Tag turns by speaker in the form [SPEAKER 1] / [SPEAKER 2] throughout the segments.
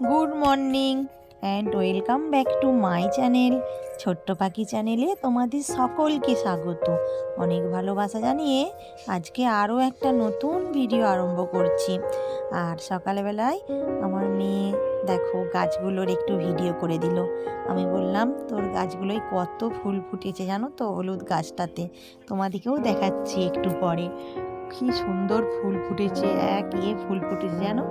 [SPEAKER 1] Good morning and welcome back to my channel Chhotto Pakhi চ্যানেলে তোমাদের সকলকে স্বাগত। অনেক ভালোবাসা জানিয়ে আজকে আরও একটা নতুন ভিডিও আরম্ভ করছি। আর সকালবেলায় আমার মেয়ে, দেখো, গাছগুলোর একটু ভিডিও করে দিল। আমি বললাম, তোর গাছগুলোয় কত ফুল ফুটেছে জানো তো হলুদ গাছটাতে? তোমাদেরকেও দেখাচ্ছি একটু পরে। কি সুন্দর ফুল ফুটেছে, এক ইয়ে ফুল ফুটেছে, জানো?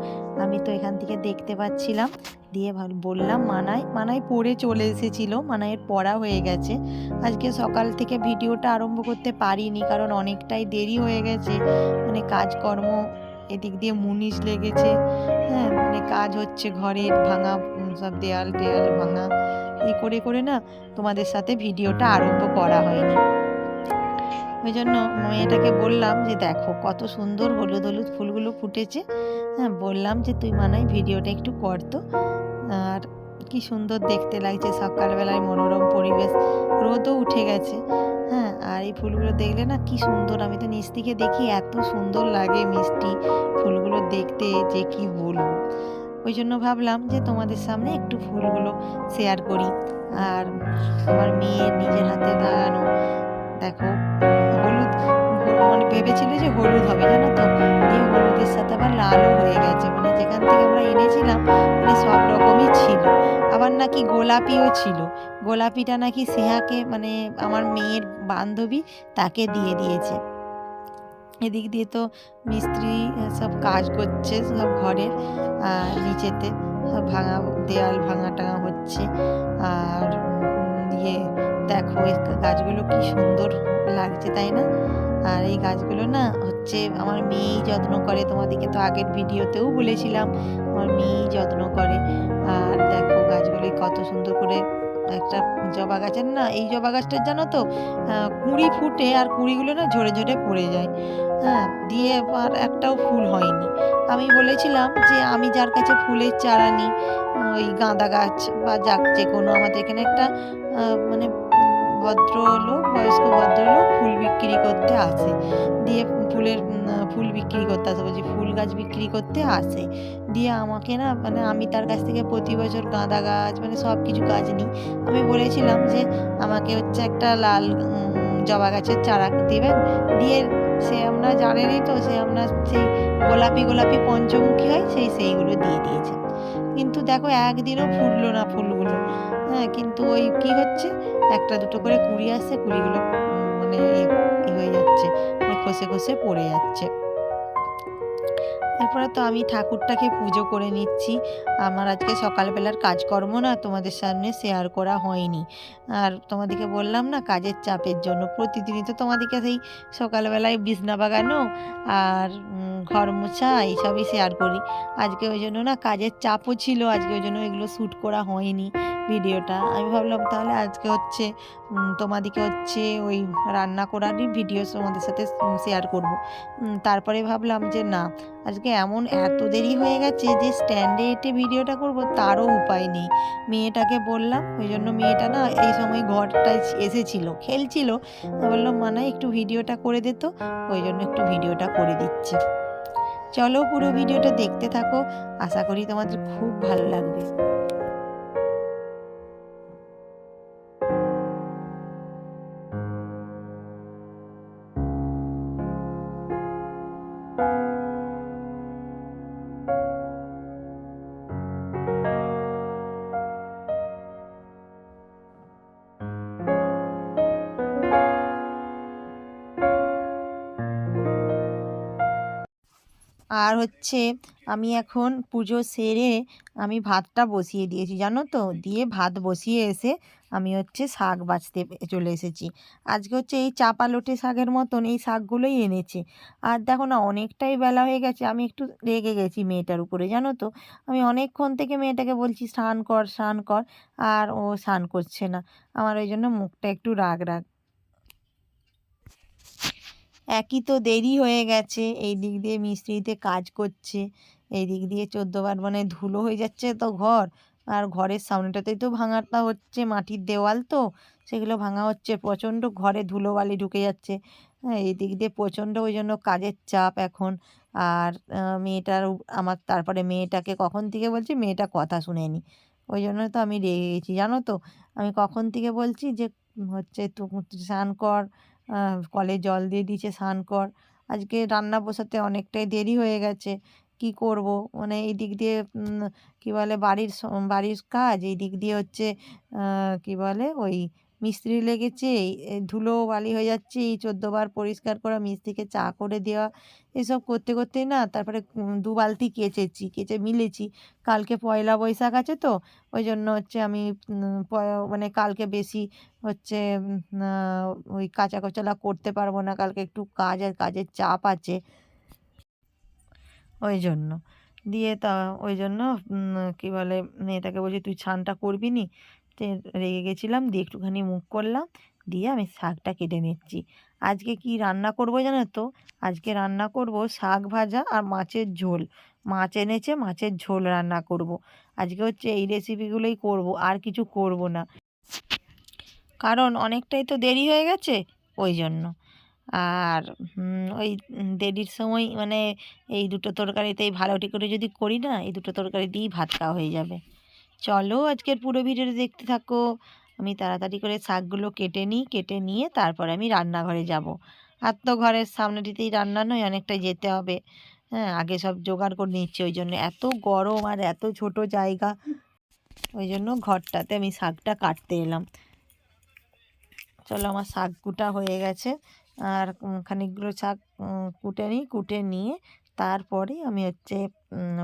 [SPEAKER 1] আমি তো এখান থেকে দেখতে পাচ্ছিলাম। দিয়ে বললাম মানায় মানায় পড়ে চলে এসেছিল মানায়ের পড়া হয়ে গেছে। আজকে সকাল থেকে ভিডিওটা আরম্ভ করতে পারিনি, কারণ অনেকটাই দেরি হয়ে গেছে। মানে কাজকর্ম এদিক দিয়ে মুনিশ লেগেছে। হ্যাঁ মানে কাজ হচ্ছে ঘরের ভাঙা সব দেয়াল টেয়াল ভাঙা। এই করে করে না তোমাদের সাথে ভিডিওটা আরম্ভ করা হয়নি। ওই জন্য মেয়েটাকে বললাম যে, দেখো কত সুন্দর হলুদ হলুদ ফুলগুলো ফুটেছে। হ্যাঁ বললাম যে, তুই মানায় ভিডিওটা একটু কর তো। আর কি সুন্দর দেখতে লাগছে সকালবেলায় মনোরম পরিবেশ। রোদও উঠে গেছে। হ্যাঁ আর এই ফুলগুলো দেখলে না কি সুন্দর। আমি তো নিচ থেকে দেখি এত সুন্দর লাগে মিষ্টি ফুলগুলো দেখতে, যে কি বলব। ওই জন্য ভাবলাম যে, তোমাদের সামনে একটু ফুলগুলো শেয়ার করি। আর আমার মেয়ের নিজের হাতে লাগানো দেখো ভেবেছিল যে হলুদ হবে, জানো তো? দিয়ে হলুদের সাথে আবার লালও হয়ে গেছে। মানে যেখান থেকে আমরা এনেছিলাম মানে সব রকমই ছিল। আবার নাকি গোলাপিও ছিল। গোলাপিটা নাকি স্নেহাকে মানে আমার মেয়ের বান্ধবী তাকে দিয়ে দিয়েছে। এদিক দিয়ে তো মিস্ত্রি সব কাজ করছে সব ঘরের নিচেতে সব ভাঙা, দেয়াল ভাঙা টাঙা হচ্ছে। আর দিয়ে দেখো, এই গাছগুলো কি সুন্দর লাগছে, তাই না? আর এই গাছগুলো না হচ্ছে আমার মেয়েই যত্ন করে। তোমাদেরকে তো আগের ভিডিওতেও বলেছিলাম, আমার মেয়েই যত্ন করে। আর দেখো, গাছগুলি কত সুন্দর করে একটা জবা গাছের না, এই জবা গাছটার জানো তো কুঁড়ি ফুটে আর কুঁড়িগুলো না ঝরে ঝরে পড়ে যায়। হ্যাঁ দিয়ে আর একটাও ফুল হয়নি। আমি বলেছিলাম যে আমি যার কাছে ফুলের চারা নিই, ওই গাঁদা গাছ বা যাক যে কোনো, আমাদের এখানে একটা মানে ভদ্রলোক, বয়স্ক ভদ্রলোক ফুল বিক্রি করতে আসে। দিয়ে ফুলের ফুল বিক্রি করতে আসে, বলছি ফুল গাছ বিক্রি করতে আসে। দিয়ে আমাকে না মানে আমি তার কাছ থেকে প্রতি বছর গাঁদা গাছ মানে সব কিছু গাছ নিই। আমি বলেছিলাম যে আমাকে হচ্ছে একটা লাল জবা গাছের চারা দেবেন। দিয়ে সে আমরা জানেনই তো, সে আপনার সেই গোলাপি গোলাপি পঞ্চমুখী হয়, সেই সেইগুলো দিয়ে দিয়েছে। কিন্তু দেখো একদিনও ফুটলো না ফুলগুলো। হ্যাঁ কিন্তু ওই কি হচ্ছে? একটা দুটো করে কুড়ি আসছে কুড়িগুলো মানে হয়ে যাচ্ছে মানে খসে খসে পড়ে যাচ্ছে। এরপরে তো আমি ঠাকুরটাকে পুজো করে নিচ্ছি। আমার আজকে সকালবেলার কাজকর্ম না তোমাদের সামনে শেয়ার করা হয়নি। আর তোমাদেরকে বললাম না, কাজের চাপের জন্য। প্রতিদিনই তো তোমাদেরকে সেই সকালবেলায় বিছনা বাগানো আর ঘর মোছা এইসবই শেয়ার করি। আজকে ওই জন্য না কাজের চাপও ছিল, আজকে ওই জন্য এগুলো শ্যুট করা হয়নি ভিডিওটা আমি ভাবলাম তাহলে আজকে হচ্ছে তোমাদেরকে হচ্ছে ওই রান্না করারই ভিডিও তোমাদের সাথে শেয়ার করব। তারপরে ভাবলাম যে না আজকে এমন এত দেরি হয়ে গেছে যে স্ট্যান্ডে এটে ভিডিওটা করব তারও উপায় নেই। মেয়েটাকে বললাম ওই জন্য মেয়েটা না এই সময় ঘরটায় এসেছিল খেলছিল। বললাম মানা একটু ভিডিওটা করে দিত ওই জন্য একটু ভিডিওটা করে দিচ্ছে। চলো পুরো ভিডিওটা দেখতে থাকো। আশা করি তোমাদের খুব ভালো লাগবে। আর হচ্ছে আমি এখন পুজো সেরে আমি ভাতটা বসিয়ে দিয়েছি, জানো তো? দিয়ে ভাত বসিয়ে এসে আমি হচ্ছে শাক বাছতে চলে এসেছি। আজকে হচ্ছে এই চাপা লোটে শাকের মতন এই শাকগুলোই এনেছে। আর দেখো না, অনেকটাই বেলা হয়ে গেছে, আমি একটু রেগে গেছি মেয়েটার উপরে, জানো তো? আমি অনেকক্ষণ থেকে মেয়েটাকে বলছি, স্নান কর স্নান কর। আর ও স্নান করছে না। আমার ওই জন্য মুখটা একটু রাগ রাগ একই তো দেরি হয়ে গেছে। এই দিক দিয়ে মিস্ত্রিতে কাজ করছে। এই দিক দিয়ে চোদ্দোবার মানে ধুলো হয়ে যাচ্ছে তো ঘর। আর ঘরের সামনেটাতেই তো ভাঙাটা হচ্ছে, মাটির দেওয়াল তো। সেগুলো ভাঙা হচ্ছে, প্রচণ্ড ঘরে ধুলোবালি ঢুকে যাচ্ছে। হ্যাঁ এই দিক দিয়ে প্রচণ্ড ওই জন্য কাজের চাপ এখন। আর মেয়েটার আমার তারপরে মেয়েটাকে কখন থেকে বলছি, মেয়েটা কথা শুনেনি। ওই জন্য তো আমি রেগে গেছি। জানো তো, আমি কখন থেকে বলছি যে হচ্ছে স্নান কর কলে জল দিয়ে দিয়েছে, স্নান কর। আজকে রান্না বসাতে অনেকটাই দেরি হয়ে গেছে, কি করব? মানে এই দিক দিয়ে কী বলে, বাড়ির বাড়ির কাজ, এই দিক দিয়ে হচ্ছে কি বলে, ওই মিস্ত্রি লেগেছে ধুলো বালি হয়ে যাচ্ছে, এই চোদ্দোবার পরিষ্কার করা, মিস্ত্রিকে চা করে দেওয়া, এসব করতে করতেই না তারপরে দু বালতি কেচেছি, কেচে মিলেছি। কালকে পয়লা বৈশাখ আছে তো, ওই জন্য হচ্ছে আমি মানে কালকে বেশি হচ্ছে ওই কাঁচা কোচালা করতে পারব না, কালকে একটু কাজ আর কাজের চাপ আছে। ওই জন্য। দিয়ে তা, ওই জন্য কি বলে, মেয়েটাকে বলছি, তুই স্নানটা করবি নি? রেগে গেছিলাম, দিয়ে একটুখানি মুখ করলাম, দিয়ে আমি শাকটা কেটে নিচ্ছি। আজকে কি রান্না করব জানো তো? আজকে রান্না করব শাক ভাজা আর মাছের ঝোল। মাছ এনেছে, মাছের ঝোল রান্না করব। আজকে হচ্ছে এই রেসিপিগুলোই করব, আর কিছু করব না। কারণ অনেকটাই তো দেরি হয়ে গেছে, ওই জন্য। আর ওই দেরির সময় মানে এই দুটো তরকারিতেই ভালো করে যদি করি না, এই দুটো তরকারি দিয়েই ভাত খাওয়া হয়ে যাবে। চলো আজকের পুরো ভিডিওটা দেখতে থাকো। আমি তাড়াতাড়ি করে শাকগুলো কেটে নিই, কেটে নিয়ে তারপরে আমি রান্নাঘরে যাব। আর তো ঘরের সামনেটিতেই রান্না নয় অনেকটা যেতে হবে। হ্যাঁ আগে সব জোগাড় করে নিচ্ছি ওই জন্য। এত গরম আর এত ছোট জায়গা, ওই জন্য ঘরটাতে আমি শাকটা কাটতে এলাম। চলো আমার শাক কুটা হয়ে গেছে। আর খানিকগুলো শাক কুটে নিই, কুটে নিয়ে তারপরে আমি হচ্ছে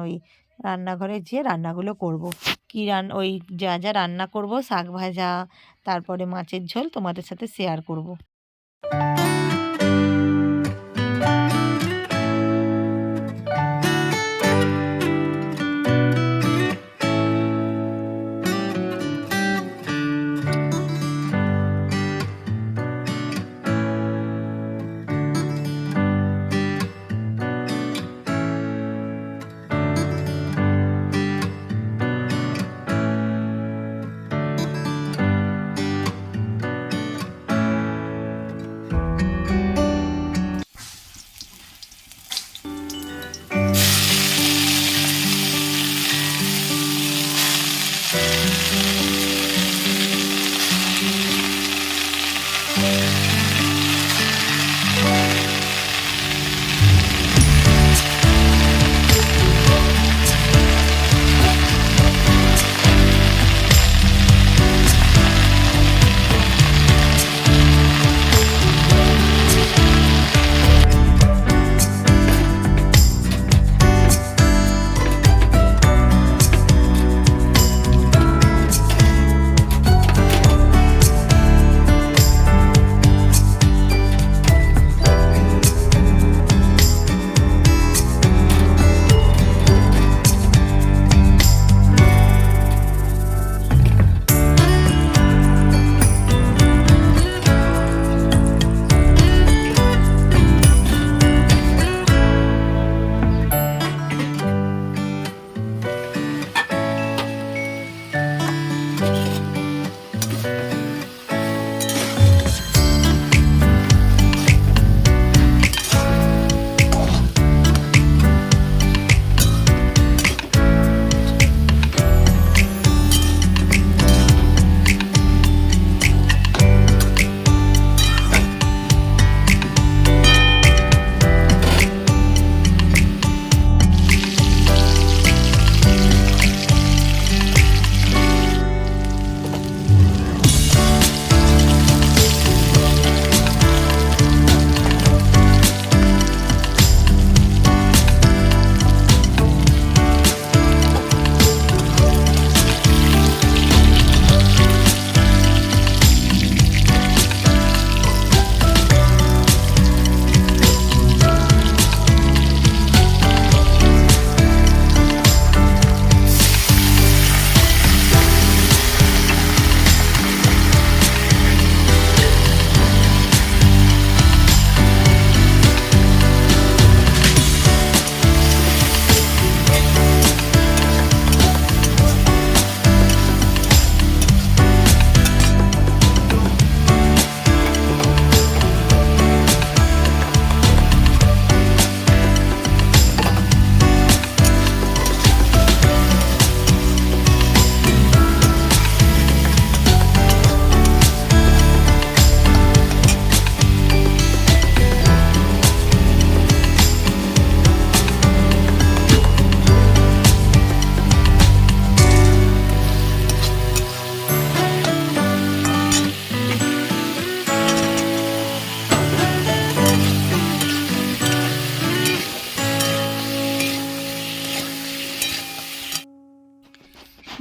[SPEAKER 1] ওই রান্নাঘরে যেয়ে রান্নাগুলো করব। কী রান, ওই যা যা রান্না করব, শাক ভাজা, তারপরে মাছের ঝোল তোমাদের সাথে শেয়ার করব।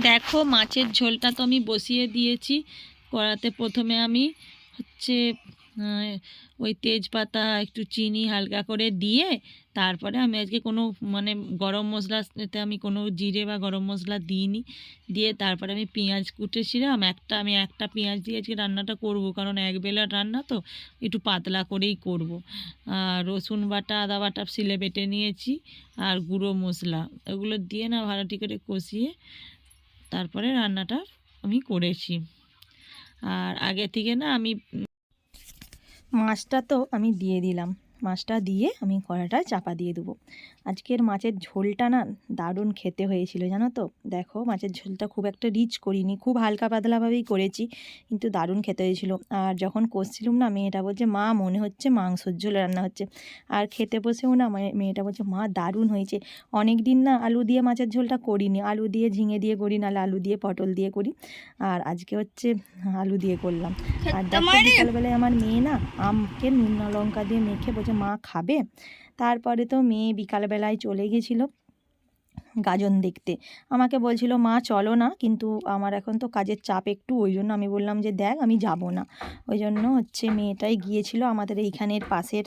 [SPEAKER 1] দেখো, মাছের ঝোলটা তো আমি বসিয়ে দিয়েছি। কড়াতে প্রথমে আমি হচ্ছে ওই তেজপাতা, একটু চিনি হালকা করে দিয়ে, তারপরে আমি আজকে কোনো মানে গরম মশলা এতে আমি কোনো জিরে বা গরম মশলা দিইনি। দিয়ে তারপরে আমি পেঁয়াজ কুটেছিলাম। একটা, আমি একটা পেঁয়াজ দিয়ে আজকে রান্নাটা করব, কারণ এক বেলার রান্না তো একটু পাতলা করেই করব। আর রসুন বাটা, আদা বাটা সিলে বেটে নিয়েছি, আর গুঁড়ো মশলা। এগুলো দিয়ে না ভালোটি করে কষিয়ে তারপরে রান্নাটা আমি করেছি। আর আগে থেকে না আমি
[SPEAKER 2] মাছটা তো আমি দিয়ে দিলাম। মাছটা দিয়ে আমি কড়াটা চাপা দিয়ে দেবো। আজকের মাছের ঝোলটা না দারুণ খেতে হয়েছিল জানো তো? দেখো মাছের ঝোলটা খুব একটা রিচ করিনি খুব হালকা পাতলাভাবেই করেছি কিন্তু দারুণ খেতে হয়েছিল। আর যখন কষছিলাম না মেয়েটা বলছে মা মনে হচ্ছে মাংসর ঝোল রান্না হচ্ছে। আর খেতে বসেও না মেয়েটা বলছে মা দারুণ হয়েছে। অনেক দিন না আলু দিয়ে মাছের ঝোলটা করিনি আলু দিয়ে ঝিঙে দিয়ে করি নাহলে আলু দিয়ে পটল দিয়ে করি। আর আজকে হচ্ছে আলু দিয়ে করলাম। আর দেখো বিকালবেলায় আমার মেয়ে না আমকে নুন লঙ্কা দিয়ে মেখে বলছে মা খাবে? তারপরে তো মেয়ে বিকালবেলায় চলে গেছিল গাজন দেখতে। আমাকে বলছিল, মা, চলো না, কিন্তু আমার এখন তো কাজের চাপ একটু, ওই জন্য আমি বললাম যে, দেখ, আমি যাব না। ওই জন্য হচ্ছে মেয়েটাই গিয়েছিল আমাদের এইখানের পাশের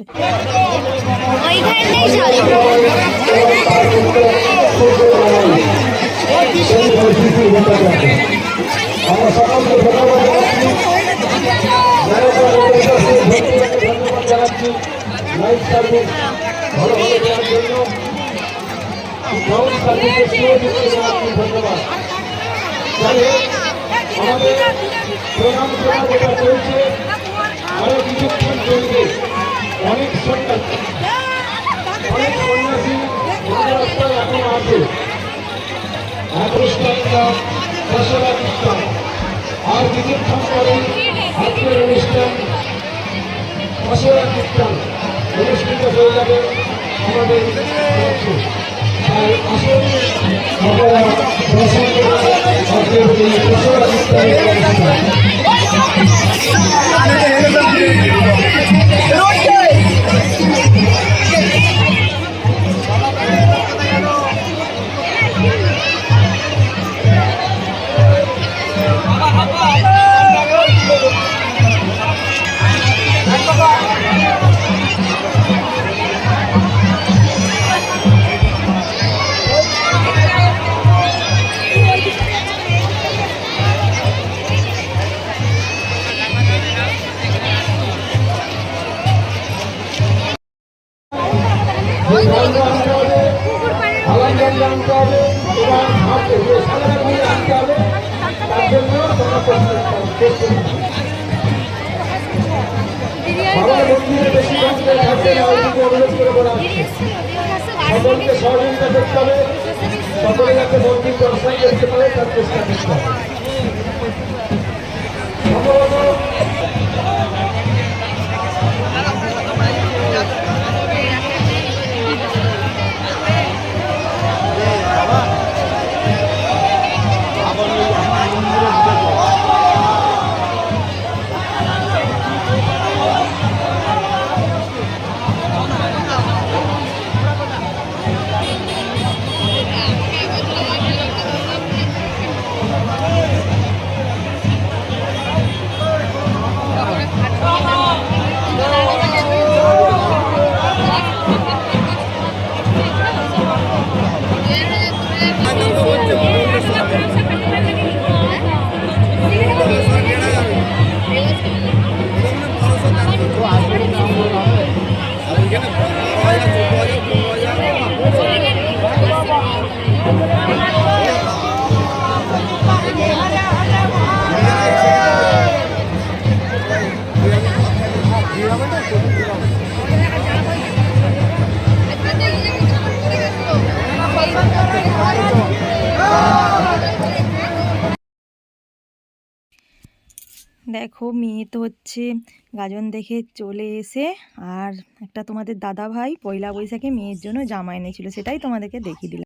[SPEAKER 3] প্রণাম করা যেটা চলছে আরও কিছুক্ষণ চলবে অনেক সন্ন্যাসী অনেক সন্ন্যাসী মহারাষ্ট্রায় এখন আছে অনুষ্ঠানটা দশরা কীর্তন আর কিছুক্ষণ পরে আজকের অনুষ্ঠান দশরা কীর্তন অনুষ্ঠিত হয়ে যাবে আমাদের মঞ্চে।
[SPEAKER 2] দেখো মেয়ে তো হচ্ছে গাজন দেখে চলে এসে আর একটা তোমাদের দাদা ভাই পয়লা বৈশাখে মেয়ের জন্য জামা এনেছিল, সেটাই তোমাদেরকে দেখিয়ে দিলাম।